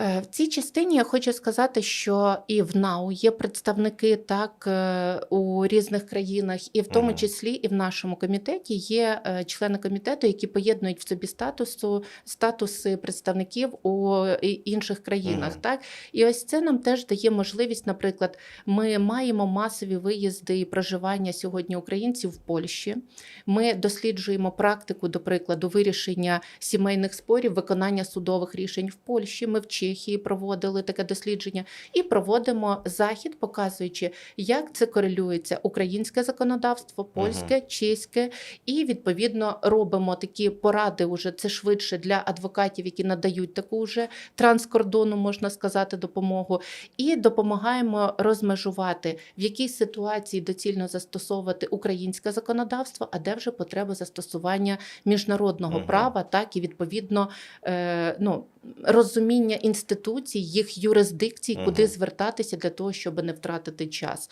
Е, В цій частині я хочу сказати, що і в НАУ є представники так е, у різних країнах, і в тому числі і в нашому комітеті є е, члени комітету, які поєднують в собі статусу статуси представників у інших країнах. Так і ось це нам теж дає можливість. Наприклад, ми маємо масові виїзди і проживання сьогодні українців в Польщі. Ми досліджуємо практику, до прикладу, вирішення сімейних спорів, виконання судових рішень в Польщі. Ми в Чехії проводили таке дослідження і проводимо захід, показуючи, як це корелюється українське законодавство, польське, чеське, і відповідно робимо такі поради. Уже це швидше для адвокатів, які надають таку вже транскордону, можна сказати, допомогу, і допомагаємо розмежувати в якій ситуації доцільно застосовувати українське законодавство, а де вже потреба застосування міжнародного Мгм. права, так і відповідно е, ну, розуміння інституцій, їх юрисдикцій, куди звертатися для того, щоб не втратити час.